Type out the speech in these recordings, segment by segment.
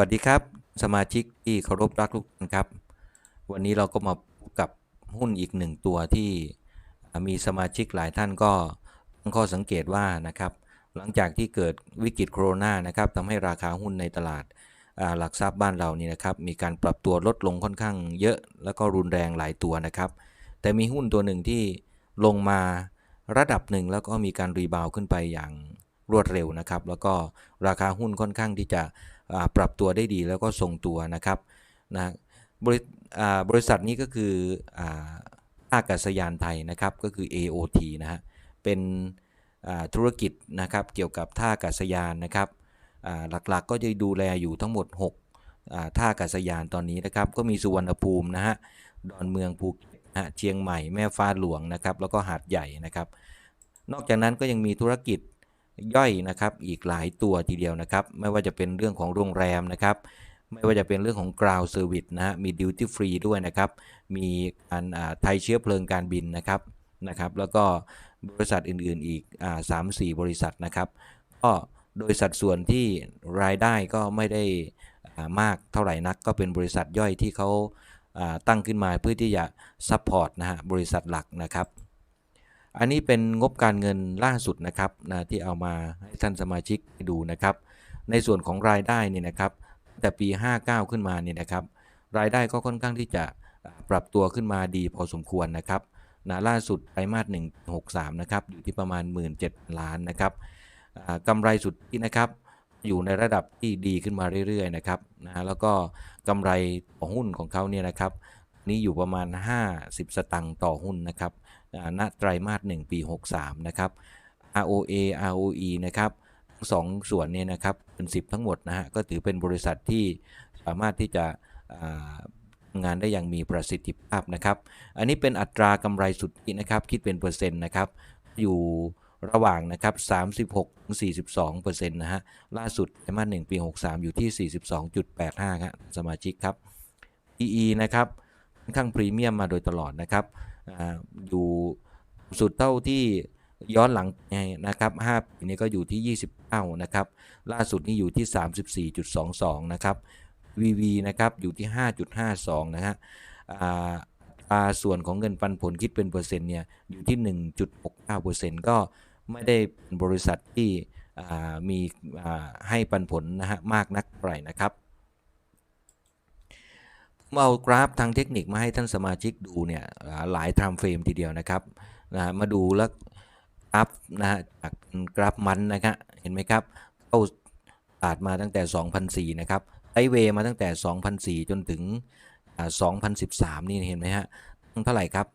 สวัสดีครับ สมาชิกที่เคารพรักทุกท่านครับ วันนี้เราก็มาพบกับหุ้นอีกหนึ่งตัวที่มีสมาชิกหลายท่านก็ตั้งข้อสังเกตว่านะครับหลังจากที่เกิดวิกฤตโควิดนะครับทำให้ราคาหุ้นในตลาดหลักทรัพย์บ้านเรานี่นะครับมีการปรับตัวลดลงค่อนข้างเยอะ แล้วก็รุนแรงหลายตัวนะครับ แต่มีหุ้นตัวหนึ่งที่ลงมาระดับหนึ่งแล้วก็มีการรีบาวขึ้นไปอย่างรวดเร็วนะครับ แล้วก็ราคาหุ้นค่อนข้างที่จะ ปรับตัวได้ดีแล้วก็ทรงตัวนะครับนะบริบริษัทนี้ก็คืออาท่าอากาศยานไทยนะครับก็คือ AOT นะฮะเป็นธุรกิจนะครับเกี่ยวกับท่าอากาศยานนะครับหลักๆก็จะดูแลอยู่ทั้งหมด 6 ท่าอากาศยานตอนนี้นะครับ ก็มีสุวรรณภูมินะฮะดอนเมืองภูเก็ตฮะเชียงใหม่แม่ฟ้าหลวงนะครับแล้วก็หาดใหญ่นะครับ นอกจากนั้นก็ยังมีธุรกิจ ย่อยนะครับอีกหลายตัวทีเดียวนะครับ ไม่ว่าจะเป็นเรื่องของโรงแรมนะครับ ไม่ว่าจะเป็นเรื่องของ ground service นะฮะมี duty free ด้วยนะครับ มีการไทยเชื้อเพลิงการบินนะครับนะครับแล้วก็บริษัทอื่นๆอีกอ่าสามสี่บริษัทนะครับก็โดยสัดส่วนที่รายได้ก็ไม่ได้ามากเท่าไหร่นัก ก็เป็นบริษัทย่อยที่เขาตั้งขึ้นมาเพื่อที่จะซัพพอร์ตนะฮะบริษัทหลักนะครับ อันนี้เป็นงบการเงินล่าสุดนะครับนะที่เอามาให้ท่านสมาชิกดูนะครับ ในส่วนของรายได้เนี่ยนะครับแต่ปี 59 ขึ้นมาเนี่ยนะครับ รายได้ก็ค่อนข้างที่จะปรับตัวขึ้นมาดีพอสมควรนะครับนะล่าสุดไตรมาส1 63นะครับอยู่ที่ประมาณ 17 ล้านนะครับกำไรสุทธินะครับอยู่ในระดับที่ดีขึ้นมาเรื่อยๆนะครับนะแล้วก็กำไรต่อหุ้นของเขาเนี่ยนะครับ นี่อยู่ประมาณ 50 สตังค์ต่อหุ้นนะครับณไตรมาส1ปี 63 นะครับ ROA ROE นะครับทั้งสองส่วนเนี่ยนะครับเป็น 10 ทั้งหมดนะฮะก็ถือเป็นบริษัทที่สามารถที่จะทำงานได้อย่างมีประสิทธิภาพนะครับ อันนี้เป็นอัตรากำไรสุทธินะครับ คิดเป็นเปอร์เซ็นต์นะครับ อยู่ระหว่างนะครับ 36-42เปอร์เซ็นต์นะฮะ ล่าสุดไตรมาส1ปี 63 อยู่ที่ 42.85 ครับ สมาชิกครับ PE นะครับ ข้างพรีเมียมมาโดยตลอดนะครับอยู่สุดเท่าที่ย้อนหลังนะครับ5ปีนี้ก็อยู่ที่ 29 นะครับ ล่าสุดนี่อยู่ที่ 34.22 นะครับ VV นะครับอยู่ที่ 5.52 นะฮะอ่าอัตราส่วนของเงินปันผลคิดเป็นเปอร์เซ็นต์เนี่ยอยู่ที่ 1.69%ก็ไม่ได้เป็นบริษัทที่อ่ามีอ่าให้ปันผลนะฮะมากนักเท่าไหร่นะครับ ผมเอากราฟทางเทคนิคมาให้ท่านสมาชิกดูเนี่ยหลาย time frame ทีเดียวนะครับนะมาดูแล้วกราฟนะฮะจากกราฟมันนะครับเห็นไหมครับเข้าตลาดมาตั้งแต่ 2004 นะครับไซด์เวยมาตั้งแต่ 2004 จนถึงอ่า2013 นี่เห็นไหมฮะตั้งเท่าไหร่ครับ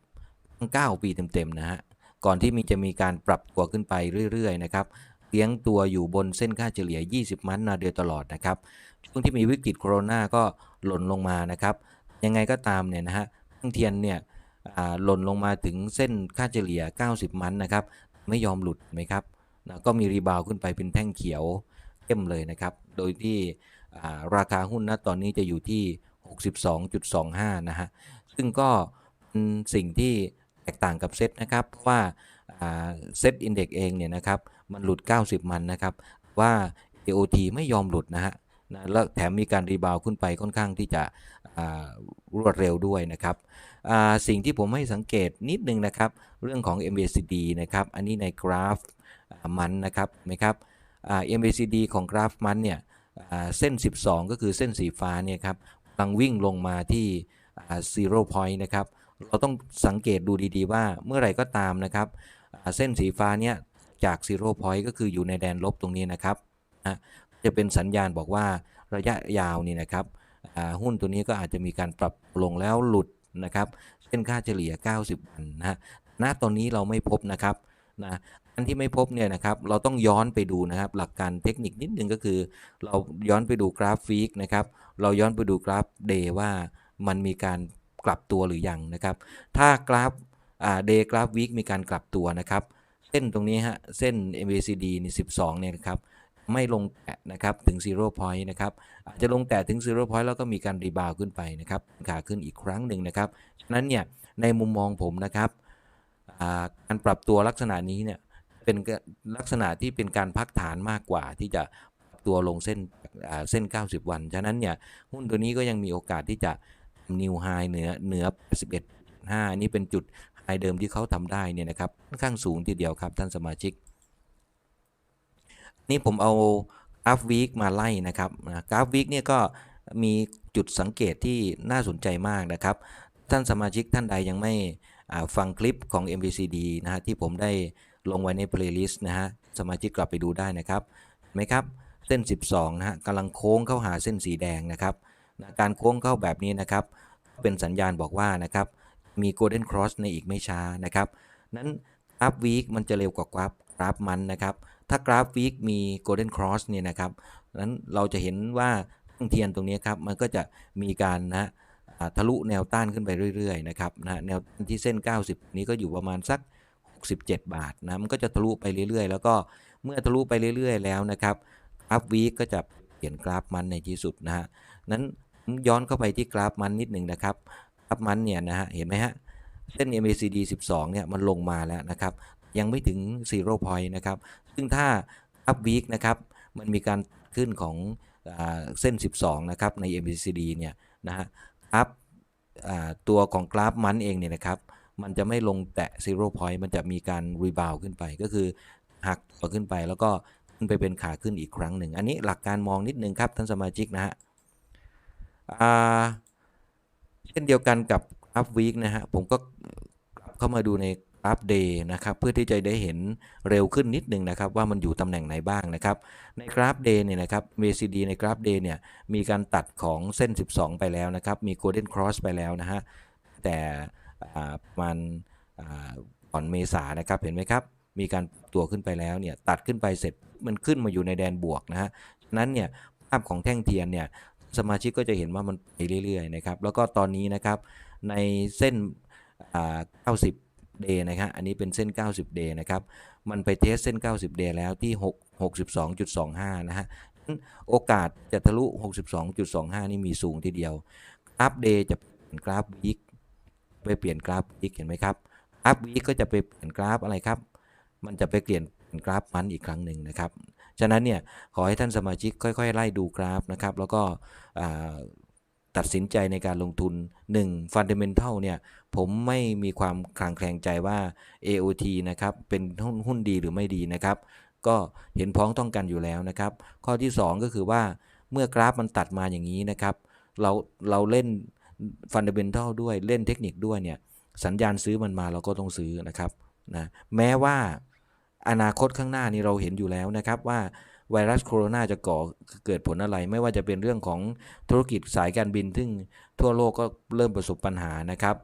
ตั้ง9ปีเต็มๆนะฮะก่อนที่มีจะมีการปรับตัวขึ้นไปเรื่อยๆนะครับ เลี้ยงตัวอยู่บนเส้นค่าเฉลี่ย 20 มันมาโดยตลอดนะครับช่วงที่มีวิกฤตโคโรนาก็หล่นลงมานะครับยังไงก็ตามเนี่ยนะฮะทั้งเทียนเนี่ยหล่นลงมาถึงเส้นค่าเฉลี่ย 90 มันนะครับไม่ยอมหลุดไหมครับก็มีรีบาวขึ้นไปเป็นแท่งเขียวเข้มเลยนะครับ โดยที่ราคาหุ้นณตอนนี้จะอยู่ที่ 62.25 นะฮะ ซึ่งก็เป็นสิ่งที่แตกต่างกับเซ็ตนะครับเพราะว่าเซ็ตอินเด็กเองเนี่ยนะครับ มันหลุด 90 มันนะครับ ว่า AOT ไม่ยอมหลุดนะฮะนะแล้วแถมมีการรีบาวขึ้นไปค่อนข้างที่จะรวดเร็วด้วยนะครับสิ่งที่ผมให้สังเกตนิดนึงนะครับ เรื่องของ MACD นะครับ อันนี้ในกราฟมันนะครับเห็นะครับ MACD ของกราฟมันเนี่ยเส้น 12 ก็คือเส้นสีฟ้าเนี่ยครับกำลังวิ่งลงมาที่อ่า zero point นะครับ เราต้องสังเกตดูดีๆว่าเมื่อไหร่ก็ตามนะครับ เส้นสีฟ้าเนี่ย จาก zero point ก็คืออยู่ในแดนลบตรงนี้นะครับนะจะเป็นสัญญาณบอกว่าระยะยาวนี่นะครับหุ้นตัวนี้ก็อาจจะมีการปรับลงแล้วหลุดนะครับเส้นค่าเฉลี่ย 90 วันนะฮะณตอนนี้เราไม่พบนะครับนะอันที่ไม่พบเนี่ยนะครับเราต้องย้อนไปดูนะครับ หลักการเทคนิคนิดนึงก็คือ เราย้อนไปดูกราฟฟีกนะครับเราย้อนไปดูกราฟเดย์ว่ามันมีการกลับตัวหรือยังนะครับ ถ้ากราฟเดย์กราฟวีคมีการกลับตัวนะครับ ส้นตรงนี้ฮะ เส้น MACD นี่12 เนี่ยนะครับ ไม่ลงแตะนะครับถึง zero point นะครับ อาจจะลงแตะถึง zero point แล้วก็มีการรีบาวขึ้นไปนะครับ ขาขึ้นอีกครั้งหนึ่งนะครับ ฉะนั้นเนี่ย ในมุมมองผมนะครับ การปรับตัวลักษณะนี้เนี่ย เป็นลักษณะที่เป็นการพักฐานมากกว่าที่จะปรับตัวลงเส้นเส้น 90 วัน ฉะนั้นเนี่ยหุ้นตัวนี้ก็ยังมีโอกาสที่จะนิวไฮเหนือเหนือ 11.5นนี้เป็นจุด ไฮเดิมที่เขาทำได้เนี่ยนะครับค่อนข้างสูงทีเดียวครับท่านสมาชิก นี่ผมเอากราฟวีคมาไล่นะครับกราฟวีคเนี่ยก็มีจุดสังเกตที่น่าสนใจมากนะครับ ท่านสมาชิกท่านใดยังไม่ฟังคลิปของ MVCD นะฮะที่ผมได้ลงไว้ใน playlist นะฮะสมาชิกกลับไปดูได้นะครับเห็นไหมครับเส้น 12 นะฮะกำลังโค้งเข้าหาเส้นสีแดงนะครับ การโค้งเข้าแบบนี้นะครับ เป็นสัญญาณบอกว่านะครับ มี Golden Cross ในอีกไม่ช้านะครับนั้นกราฟวีคมันจะเร็วกว่ากราฟกราฟมันนะครับ ถ้ากราฟวีคมี Golden Cross เนี่ยนะครับนั้นเราจะเห็นว่าเทียนตรงนี้ครับมันก็จะมีการนะทะลุแนวต้านขึ้นไปเรื่อยๆนะครับนะแนวต้านที่เส้น 90 นี้ก็อยู่ประมาณสัก 67 บาทนะมันก็จะทะลุไปเรื่อยๆ แล้วก็เมื่อทะลุไปเรื่อยๆ แล้วนะครับกราฟวีคก็จะเปลี่ยนกราฟมันในที่สุดนะฮะนั้นย้อนเข้าไปที่กราฟมันนิดหนึ่งนะครับ กราฟมันเนี่ยนะฮะเห็นไหมฮะเส้น MACD 12 เนี่ยมันลงมาแล้วนะครับ ยังไม่ถึง zero point นะครับ ซึ่งถ้า up week นะครับ มันมีการขึ้นของอเส้น 12 นะครับ ใน MACD เนี่ยนะฮะอัพตัวของกราฟมันเองเนี่ยนะครับ มันจะไม่ลงแตะ zero point มันจะมีการ rebound ขึ้นไป ก็คือหักตัวขึ้นไปแล้วก็ขึ้นไปเป็นขาขึ้นอีกครั้งหนึ่ง อันนี้หลักการมองนิดนึงครับท่านสมาชิกนะฮะอ่า เช่นเดียวกันกับกราฟวีคนะฮะผมก็กลับเข้ามาดูในกราฟเดย์นะครับเพื่อที่จะได้เห็นเร็วขึ้นนิดนึงนะครับว่ามันอยู่ตำแหน่งไหนบ้างนะครับในกราฟเดย์เนี่ยนะครับ MACD ในกราฟเดย์เนี่ยมีการตัดของเส้น 12 ไปแล้วนะครับมี Golden Cross ไปแล้วนะฮะแต่อ่าประมาณอ่าก่อนเมษานะครับเห็นไหมครับมีการตัวขึ้นไปแล้วเนี่ยตัดขึ้นไปเสร็จมันขึ้นมาอยู่ในแดนบวกนะฮะนั้นเนี่ยภาพของแท่งเทียนเนี่ย สมาชิกก็จะเห็นว่ามันไปเรื่อยๆนะครับแล้วก็ตอนนี้นะครับในเส้น 90เดย์นะครับอันนี้เป็นเส้น 90เดย์นะครับมันไปเทสเส้น 90เดย์แล้วที่ 6 62.25 นะฮะโอกาสจะทะลุ 62.25 นี่มีสูงทีเดียวกราฟเดย์จะเปลี่ยนกราฟวีคไปเปลี่ยนกราฟวีคเห็นไหมครับกราฟวีคก็จะไปเปลี่ยนกราฟอะไรครับ มันจะไปเปลี่ยนกราฟมันอีกครั้งหนึ่งนะครับ ฉะนั้นเนี่ยขอให้ท่านสมาชิกค่อย ๆ ไล่ดูกราฟนะครับ แล้วก็ตัดสินใจในการลงทุน 1. Fundamental เนี่ยผมไม่มีความคลางแคลงใจว่า AOT นะครับเป็นหุ้นหุ้นดีหรือไม่ดีนะครับ ก็เห็นพ้องต้องกันอยู่แล้วนะครับ ข้อที่ 2 ก็คือว่าเมื่อกราฟมันตัดมาอย่างนี้นะครับ เราเราเล่น Fundamental ด้วยเล่นเทคนิคด้วยเนี่ยสัญญาณซื้อมันมาเราก็ต้องซื้อนะครับนะแม้ว่า อนาคตข้างหน้านี้เราเห็นอยู่แล้วนะครับว่าไวรัสโคโรนาจะก่อเกิดผลอะไร ไม่ว่าจะเป็นเรื่องของธุรกิจสายการบิน ซึ่งทั่วโลกก็เริ่มประสบปัญหานะครับ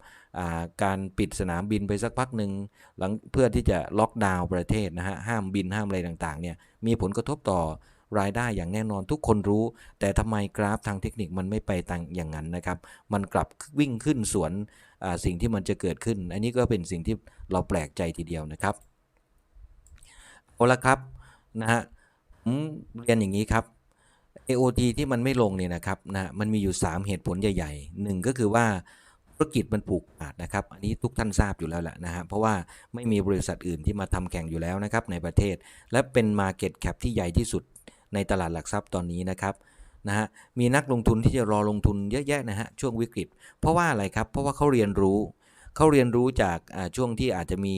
การปิดสนามบินไปสักพักหนึ่งหลังเพื่อที่จะล็อกดาวน์ประเทศนะฮะห้ามบินห้ามอะไรต่างๆเนี่ยมีผลกระทบต่อรายได้อย่างแน่นอนทุกคนรู้ แต่ทำไมกราฟทางเทคนิคมันไม่ไปต่างอย่างนั้นนะครับ มันกลับวิ่งขึ้นสวนสิ่งที่มันจะเกิดขึ้น อันนี้ก็เป็นสิ่งที่เราแปลกใจทีเดียวนะครับ ละครับนะฮะผมเรียนอย่างนี้ครับ AOT ที่มันไม่ลงเนี่ยนะครับนะมันมีอยู่ 3 เหตุผลใหญ่ๆหนึ่งก็คือว่าธุรกิจมันผูกขาดนะครับ อันนี้ทุกท่านทราบอยู่แล้วแหละนะฮะเพราะว่าไม่มีบริษัทอื่นที่มาทำแข่งอยู่แล้วนะครับในประเทศ และเป็น Market Cap ที่ใหญ่ที่สุดในตลาดหลักทรัพย์ตอนนี้นะครับนะฮะมีนักลงทุนที่จะรอลงทุนเยอะแยะนะฮะช่วงวิกฤต เพราะว่าอะไรครับเพราะว่าเขาเรียนรู้เขาเรียนรู้จากอ่าช่วงที่อาจจะมี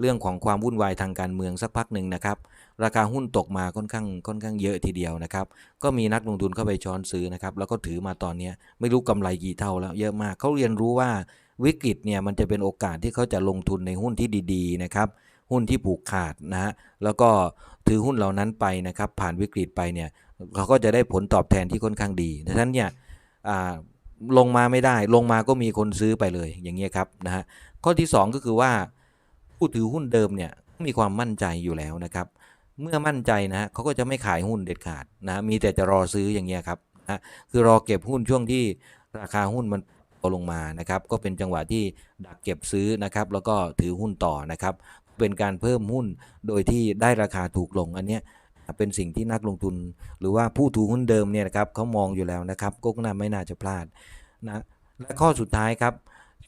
เรื่องของความวุ่นวายทางการเมืองสักพักหนึ่งนะครับ ราคาหุ้นตกมาค่อนข้างค่อนข้างเยอะทีเดียวนะครับ ก็มีนักลงทุนเข้าไปช้อนซื้อนะครับ แล้วก็ถือมาตอนนี้ไม่รู้กำไรกี่เท่าแล้วเยอะมากเขาเรียนรู้ว่าวิกฤตเนี่ยมันจะเป็นโอกาสที่เขาจะลงทุนในหุ้นที่ดีๆนะครับหุ้นที่ผูกขาดนะฮะแล้วก็ถือหุ้นเหล่านั้นไปนะครับ ผ่านวิกฤตไปเนี่ยเขาก็จะได้ผลตอบแทนที่ค่อนข้างดีดังนั้นเนี่ยอ่าลงมาไม่ได้ลงมาก็มีคนซื้อไปเลยอย่างเงี้ยครับนะฮะข้อที่ 2 ก็คือว่า ผู้ถือหุ้นเดิมเนี่ยมีความมั่นใจอยู่แล้วนะครับ เมื่อมั่นใจนะฮะเขาก็จะไม่ขายหุ้นเด็ดขาดนะมีแต่จะรอซื้ออย่างเงี้ยครับนะคือรอเก็บหุ้นช่วงที่ราคาหุ้นมันตกลงมานะครับ ก็เป็นจังหวะที่ดักเก็บซื้อนะครับ แล้วก็ถือหุ้นต่อนะครับ เป็นการเพิ่มหุ้นโดยที่ได้ราคาถูกลงอันเนี้ยเป็นสิ่งที่นักลงทุน หรือว่าผู้ถือหุ้นเดิมเนี่ยนะครับเขามองอยู่แล้วนะครับ ก็น่าไม่น่าจะพลาดนะและข้อสุดท้ายครับ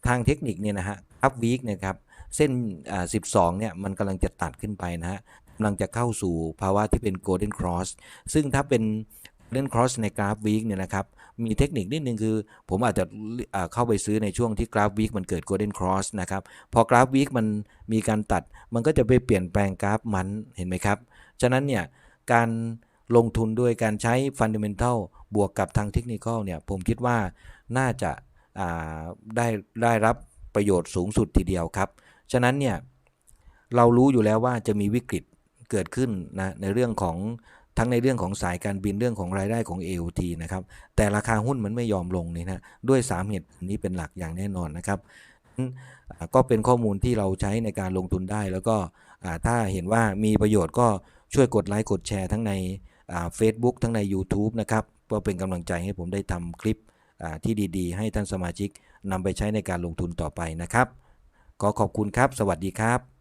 ทางเทคนิคเนี่ยนะฮะอัพวีคเนี่ยครับ เส้นอ่า12เนี่ยมันกำลังจะตัดขึ้นไปนะฮะกำลังจะเข้าสู่ภาวะที่เป็น Golden Cross ซึ่งถ้าเป็น Golden Cross ในกราฟวีคเนี่ยนะครับ มีเทคนิคนิดนึงคือ ผมอาจจะอ่าเข้าไปซื้อในช่วงที่กราฟวีคมันเกิด Golden Cross นะครับ พอกราฟวีคมันมีการตัด มันก็จะไปเปลี่ยนแปลงกราฟมันเห็นไหมครับ ฉะนั้นเนี่ย การลงทุนด้วยการใช้ Fundamental บวกกับทางเทคนิคเนี่ย ผมคิดว่าน่าจะอ่าได้ได้รับประโยชน์สูงสุดทีเดียวครับ ฉะนั้นเนี่ยเรารู้อยู่แล้วว่าจะมีวิกฤตเกิดขึ้นนะในเรื่องของทั้งในเรื่องของสายการบินเรื่องของรายได้ของ AOT นะครับ แต่ราคาหุ้นมันไม่ยอมลงนี่นะด้วยสามเหตุผลนี้เป็นหลักอย่างแน่นอนนะครับก็เป็นข้อมูลที่เราใช้ในการลงทุนได้ แล้วก็ถ้าเห็นว่ามีประโยชน์ก็ช่วยกดไลค์กดแชร์ทั้งในเฟซบุ๊กทั้งใน YouTube นะครับก็เป็นกำลังใจให้ผมได้ทำคลิปที่ดีๆ ให้ท่านสมาชิกนำไปใช้ในการลงทุนต่อไปนะครับ ขอขอบคุณครับ สวัสดีครับ